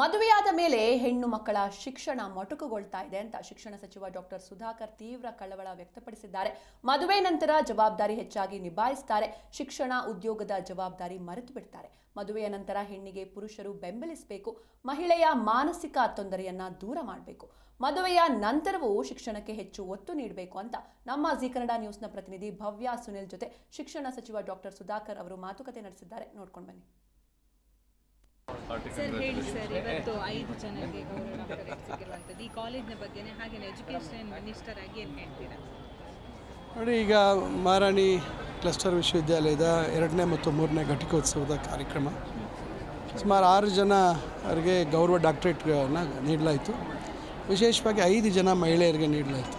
ಮದುವೆಯಾದ ಮೇಲೆ ಹೆಣ್ಣು ಮಕ್ಕಳ ಶಿಕ್ಷಣ ಮೊಟಕುಗೊಳ್ತಾ ಇದೆ ಅಂತ ಶಿಕ್ಷಣ ಸಚಿವ ಡಾಕ್ಟರ್ ಸುಧಾಕರ್ ತೀವ್ರ ಕಳವಳ ವ್ಯಕ್ತಪಡಿಸಿದ್ದಾರೆ. ಮದುವೆ ನಂತರ ಜವಾಬ್ದಾರಿ ಹೆಚ್ಚಾಗಿ ನಿಭಾಯಿಸ್ತಾರೆ. ಶಿಕ್ಷಣ ಉದ್ಯೋಗದ ಜವಾಬ್ದಾರಿ ಮರೆತು ಬಿಡ್ತಾರೆ ಮದುವೆಯ ನಂತರ ಹೆಣ್ಣಿಗೆ ಪುರುಷರು ಬೆಂಬಲಿಸಬೇಕು. ಮಹಿಳೆಯ ಮಾನಸಿಕ ತೊಂದರೆಯನ್ನ ದೂರ ಮಾಡಬೇಕು. ಮದುವೆಯ ನಂತರವೂ ಶಿಕ್ಷಣಕ್ಕೆ ಹೆಚ್ಚು ಒತ್ತು ನೀಡಬೇಕು ಅಂತ ನಮ್ಮ ಜಿ ಕನ್ನಡ ನ್ಯೂಸ್ನ ಪ್ರತಿನಿಧಿ ಭವ್ಯ ಸುನಿಲ್ ಜೊತೆ ಶಿಕ್ಷಣ ಸಚಿವ ಡಾಕ್ಟರ್ ಸುಧಾಕರ್ ಅವರು ಮಾತುಕತೆ ನಡೆಸಿದ್ದಾರೆ. ನೋಡ್ಕೊಂಡು ಬನ್ನಿ. ಸರ್ ಹೇಳಿ ಸರ್ ಇವತ್ತು ಐದು ಜನರಿಗೆ ಗೌರವ ಡಾಕ್ಟರೇಟ್ ಸಿಗಿರುವಂಥದ್ದು ಈ ಕಾಲೇಜ್ನ ಬಗ್ಗೆನೇ ಹಾಗೆ ಎಜುಕೇಷನ್ ಮಿನಿಸ್ಟರ್ ಆಗಿ ಏನು ಹೇಳ್ತೀರಾ? ನೋಡಿ ಈಗ ಮಹಾರಾಣಿ ಕ್ಲಸ್ಟರ್ ವಿಶ್ವವಿದ್ಯಾಲಯದ ಎರಡನೇ ಮತ್ತು ಮೂರನೇ ಘಟಿಕೋತ್ಸವದ ಕಾರ್ಯಕ್ರಮ. ಸುಮಾರು ಆರು ಜನ ಅವರಿಗೆ ಗೌರವ ಡಾಕ್ಟ್ರೇಟ್ನ ನೀಡಲಾಯಿತು. ವಿಶೇಷವಾಗಿ ಐದು ಜನ ಮಹಿಳೆಯರಿಗೆ ನೀಡಲಾಯಿತು.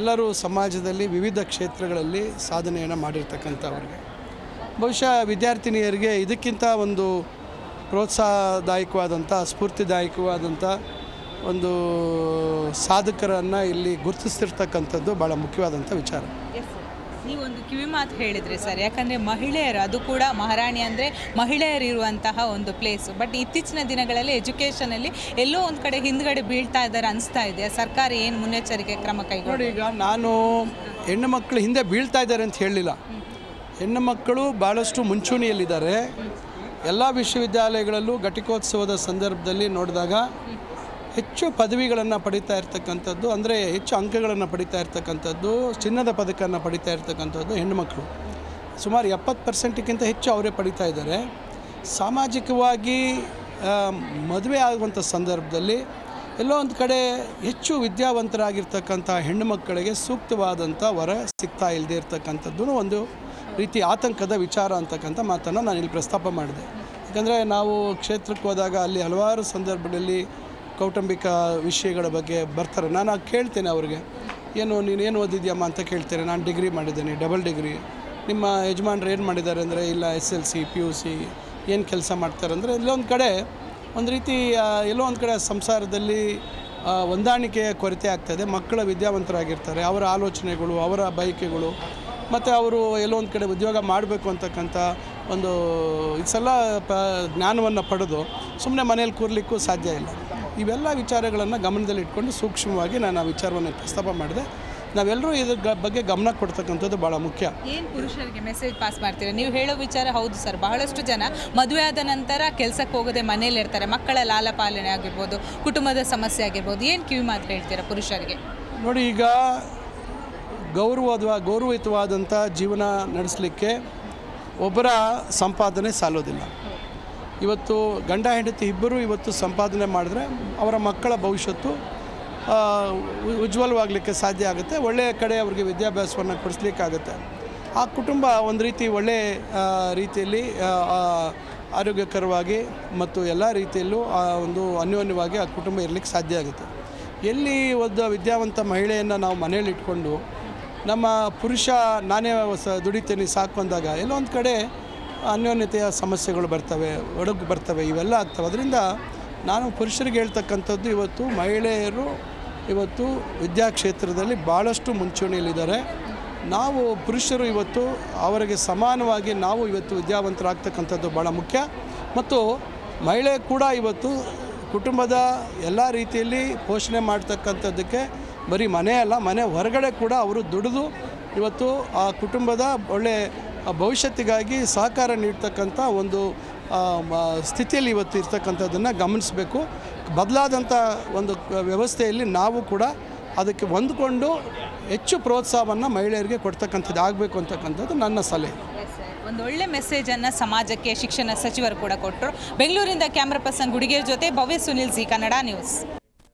ಎಲ್ಲರೂ ಸಮಾಜದಲ್ಲಿ ವಿವಿಧ ಕ್ಷೇತ್ರಗಳಲ್ಲಿ ಸಾಧನೆಯನ್ನು ಮಾಡಿರ್ತಕ್ಕಂಥವ್ರಿಗೆ. ಬಹುಶಃ ವಿದ್ಯಾರ್ಥಿನಿಯರಿಗೆ ಇದಕ್ಕಿಂತ ಒಂದು ಪ್ರೋತ್ಸಾಹದಾಯಕವಾದಂಥ ಸ್ಫೂರ್ತಿದಾಯಕವಾದಂಥ ಒಂದು ಸಾಧಕರನ್ನು ಇಲ್ಲಿ ಗುರುತಿಸ್ತಿರ್ತಕ್ಕಂಥದ್ದು ಭಾಳ ಮುಖ್ಯವಾದಂಥ ವಿಚಾರ. ಎಸ್ ನೀವೊಂದು ಕಿವಿ ಮಾತು ಹೇಳಿದ್ರಿ ಸರ್ ಯಾಕಂದರೆ ಮಹಿಳೆಯರು ಅದು ಕೂಡ ಮಹಾರಾಣಿ ಅಂದರೆ ಮಹಿಳೆಯರು ಇರುವಂತಹ ಒಂದು ಪ್ಲೇಸು ಬಟ್ ಇತ್ತೀಚಿನ ದಿನಗಳಲ್ಲಿ ಎಜುಕೇಷನಲ್ಲಿ ಎಲ್ಲೋ ಒಂದು ಕಡೆ ಹಿಂದ್ಗಡೆ ಬೀಳ್ತಾ ಇದ್ದಾರೆ ಅನಿಸ್ತಾ ಇದೆ. ಸರ್ಕಾರ ಏನು ಮುನ್ನೆಚ್ಚರಿಕೆ ಕ್ರಮ ಕೈಗೊಂಡು ನೋಡಿ ಈಗ ನಾನು ಹೆಣ್ಣು ಮಕ್ಕಳು ಹಿಂದೆ ಬೀಳ್ತಾ ಇದ್ದಾರೆ ಅಂತ ಹೇಳಲಿಲ್ಲ ಹೆಣ್ಣು ಮಕ್ಕಳು ಭಾಳಷ್ಟು ಮುಂಚೂಣಿಯಲ್ಲಿದ್ದಾರೆ. ಎಲ್ಲ ವಿಶ್ವವಿದ್ಯಾಲಯಗಳಲ್ಲೂ ಘಟಿಕೋತ್ಸವದ ಸಂದರ್ಭದಲ್ಲಿ ನೋಡಿದಾಗ ಹೆಚ್ಚು ಪದವಿಗಳನ್ನು ಪಡಿತಾ ಇರ್ತಕ್ಕಂಥದ್ದು, ಅಂದರೆ ಹೆಚ್ಚು ಅಂಕಗಳನ್ನು ಪಡಿತಾ ಇರ್ತಕ್ಕಂಥದ್ದು, ಚಿನ್ನದ ಪದಕವನ್ನು ಪಡಿತಾ ಇರ್ತಕ್ಕಂಥದ್ದು ಹೆಣ್ಣುಮಕ್ಕಳು ಸುಮಾರು ಎಪ್ಪತ್ತು ಪರ್ಸೆಂಟ್ಗಿಂತ ಹೆಚ್ಚು ಅವರೇ ಪಡಿತಾ ಇದ್ದಾರೆ. ಸಾಮಾಜಿಕವಾಗಿ ಮದುವೆ ಆಗುವಂಥ ಸಂದರ್ಭದಲ್ಲಿ ಎಲ್ಲೋ ಒಂದು ಕಡೆ ಹೆಚ್ಚು ವಿದ್ಯಾವಂತರಾಗಿರ್ತಕ್ಕಂಥ ಹೆಣ್ಣು ಮಕ್ಕಳಿಗೆ ಸೂಕ್ತವಾದಂಥ ವರ ಸಿಗ್ತಾ ಇಲ್ಲದೆ ಇರ್ತಕ್ಕಂಥದ್ದು ಒಂದು ರೀತಿ ಆತಂಕದ ವಿಚಾರ ಅಂತಕ್ಕಂಥ ಮಾತನ್ನು ನಾನು ಇಲ್ಲಿ ಪ್ರಸ್ತಾಪ ಮಾಡಿದೆ. ಯಾಕಂದರೆ ನಾವು ಕ್ಷೇತ್ರಕ್ಕೆ ಹೋದಾಗ ಅಲ್ಲಿ ಹಲವಾರು ಸಂದರ್ಭದಲ್ಲಿ ಕೌಟುಂಬಿಕ ವಿಷಯಗಳ ಬಗ್ಗೆ ಬರ್ತಾರೆ. ನಾನು ಕೇಳ್ತೇನೆ ಅವ್ರಿಗೆ, ಏನು ನೀನೇನು ಓದಿದ್ಯಮ್ಮ ಅಂತ ಕೇಳ್ತೇನೆ. ನಾನು ಡಿಗ್ರಿ ಮಾಡಿದ್ದೇನೆ, ಡಬಲ್ ಡಿಗ್ರಿ. ನಿಮ್ಮ ಯಜಮಾನ್ರು ಏನು ಮಾಡಿದ್ದಾರೆ ಅಂದರೆ, ಇಲ್ಲ S L C, P U C, ಏನು ಕೆಲಸ ಮಾಡ್ತಾರೆ ಅಂದರೆ ಇಲ್ಲೊಂದು ಕಡೆ ಒಂದು ರೀತಿ ಎಲ್ಲೋ ಒಂದು ಕಡೆ ಸಂಸಾರದಲ್ಲಿ ಹೊಂದಾಣಿಕೆಯ ಕೊರತೆ ಆಗ್ತದೆ ಮಕ್ಕಳ ವಿದ್ಯಾವಂತರಾಗಿರ್ತಾರೆ. ಅವರ ಆಲೋಚನೆಗಳು, ಅವರ ಬಯಕೆಗಳು ಮತ್ತು ಅವರು ಎಲ್ಲೋ ಒಂದು ಕಡೆ ಉದ್ಯೋಗ ಮಾಡಬೇಕು ಅಂತಕ್ಕಂಥ ಒಂದು ಇಷ್ಟೆಲ್ಲ ಪ ಜ್ಞಾನವನ್ನು ಪಡೆದು ಸುಮ್ಮನೆ ಮನೇಲಿ ಕೂರಲಿಕ್ಕೂ ಸಾಧ್ಯ ಇಲ್ಲ. ಇವೆಲ್ಲ ವಿಚಾರಗಳನ್ನು ಗಮನದಲ್ಲಿ ಇಟ್ಕೊಂಡು ಸೂಕ್ಷ್ಮವಾಗಿ ನಾನು ಆ ವಿಚಾರವನ್ನು ಪ್ರಸ್ತಾಪ ಮಾಡಿದೆ. ನಾವೆಲ್ಲರೂ ಇದ್ರ ಬಗ್ಗೆ ಗಮನ ಕೊಡ್ತಕ್ಕಂಥದ್ದು ಭಾಳ ಮುಖ್ಯ. ಏನು ಪುರುಷರಿಗೆ ಮೆಸೇಜ್ ಪಾಸ್ ಮಾಡ್ತೀರಾ? ನೀವು ಹೇಳೋ ವಿಚಾರ ಹೌದು ಸರ್ ಬಹಳಷ್ಟು ಜನ ಮದುವೆ ಆದ ನಂತರ ಕೆಲಸಕ್ಕೆ ಹೋಗದೆ ಮನೇಲಿ ಇರ್ತಾರೆ. ಮಕ್ಕಳ ಲಾಲಪಾಲನೆ ಆಗಿರ್ಬೋದು ಕುಟುಂಬದ ಸಮಸ್ಯೆ ಆಗಿರ್ಬೋದು ಏನು ಕಿವಿ ಮಾತ್ರ ಹೇಳ್ತೀರಾ ಪುರುಷರಿಗೆ? ನೋಡಿ ಈಗ ಗೌರವದ ಗೌರವಯುತವಾದಂಥ ಜೀವನ ನಡೆಸಲಿಕ್ಕೆ ಒಬ್ಬರ ಸಂಪಾದನೆ ಸಾಲೋದಿಲ್ಲ. ಇವತ್ತು ಗಂಡ ಹೆಂಡತಿ ಇಬ್ಬರು ಇವತ್ತು ಸಂಪಾದನೆ ಮಾಡಿದ್ರೆ ಅವರ ಮಕ್ಕಳ ಭವಿಷ್ಯತ್ತು ಉಜ್ವಲವಾಗಲಿಕ್ಕೆ ಸಾಧ್ಯ ಆಗುತ್ತೆ. ಒಳ್ಳೆಯ ಕಡೆ ಅವರಿಗೆ ವಿದ್ಯಾಭ್ಯಾಸವನ್ನು ಕೊಡಿಸ್ಲಿಕ್ಕಾಗತ್ತೆ. ಆ ಕುಟುಂಬ ಒಂದು ರೀತಿ ಒಳ್ಳೆಯ ರೀತಿಯಲ್ಲಿ ಆರೋಗ್ಯಕರವಾಗಿ ಮತ್ತು ಎಲ್ಲ ರೀತಿಯಲ್ಲೂ, ಆ, ಒಂದು ಅನ್ಯೋನ್ಯವಾಗಿ ಆ ಕುಟುಂಬ ಇರಲಿಕ್ಕೆ ಸಾಧ್ಯ ಆಗುತ್ತೆ. ಎಲ್ಲಿ ಒಬ್ಬ ವಿದ್ಯಾವಂತ ಮಹಿಳೆಯನ್ನು ನಾವು ಮನೇಲಿ ಇಟ್ಕೊಂಡು ನಮ್ಮ ಪುರುಷ ನಾನೇ ಸ ದುಡಿತೇನೆ, ಸಾಕು ಅಂದಾಗ ಎಲ್ಲೋ ಒಂದು ಕಡೆ ಅನ್ಯೋನ್ಯತೆಯ ಸಮಸ್ಯೆಗಳು ಬರ್ತವೆ, ಒಡಗು ಬರ್ತವೆ, ಇವೆಲ್ಲ ಆಗ್ತವೆ. ಅದರಿಂದ ನಾನು ಪುರುಷರಿಗೆ ಹೇಳ್ತಕ್ಕಂಥದ್ದು ಇವತ್ತು ಮಹಿಳೆಯರು ಇವತ್ತು ವಿದ್ಯಾಕ್ಷೇತ್ರದಲ್ಲಿ ಭಾಳಷ್ಟು ಮುಂಚೂಣಿಯಲ್ಲಿದ್ದಾರೆ. ನಾವು ಪುರುಷರು ಇವತ್ತು ಅವರಿಗೆ ಸಮಾನವಾಗಿ ನಾವು ಇವತ್ತು ವಿದ್ಯಾವಂತರಾಗ್ತಕ್ಕಂಥದ್ದು ಭಾಳ ಮುಖ್ಯ. ಮತ್ತು ಮಹಿಳೆ ಕೂಡ ಇವತ್ತು ಕುಟುಂಬದ ಎಲ್ಲ ರೀತಿಯಲ್ಲಿ ಪೋಷಣೆ ಮಾಡ್ತಕ್ಕಂಥದ್ದಕ್ಕೆ ಬರೀ ಮನೆ ಅಲ್ಲ, ಮನೆ ಹೊರಗಡೆ ಕೂಡ ಅವರು ದುಡಿದು ಇವತ್ತು ಆ ಕುಟುಂಬದ ಒಳ್ಳೆ ಭವಿಷ್ಯತ್ತಿಗಾಗಿ ಸಹಕಾರ ನೀಡ್ತಕ್ಕಂಥ ಒಂದು ಸ್ಥಿತಿಯಲ್ಲಿ ಇವತ್ತು ಇರ್ತಕ್ಕಂಥದ್ದನ್ನು ಗಮನಿಸಬೇಕು. ಬದಲಾದಂಥ ಒಂದು ವ್ಯವಸ್ಥೆಯಲ್ಲಿ ನಾವು ಕೂಡ ಅದಕ್ಕೆ ಹೊಂದ್ಕೊಂಡು ಹೆಚ್ಚು ಪ್ರೋತ್ಸಾಹವನ್ನು ಮಹಿಳೆಯರಿಗೆ ಕೊಡ್ತಕ್ಕಂಥದ್ದು ಆಗಬೇಕು ಅಂತಕ್ಕಂಥದ್ದು ನನ್ನ ಸಲಹೆ. ಒಂದು ಒಳ್ಳೆ ಮೆಸೇಜನ್ನು ಸಮಾಜಕ್ಕೆ, ಶಿಕ್ಷಣ ಸಚಿವರು ಕೂಡ ಕೊಟ್ಟರು ಬೆಂಗಳೂರಿಂದ ಕ್ಯಾಮ್ರಾ ಪರ್ಸನ್ ಗುಡಿಗೆರ್ ಜೊತೆ ಭವ್ಯ ಸುನಿಲ್ ಜಿ, ಕನ್ನಡ ನ್ಯೂಸ್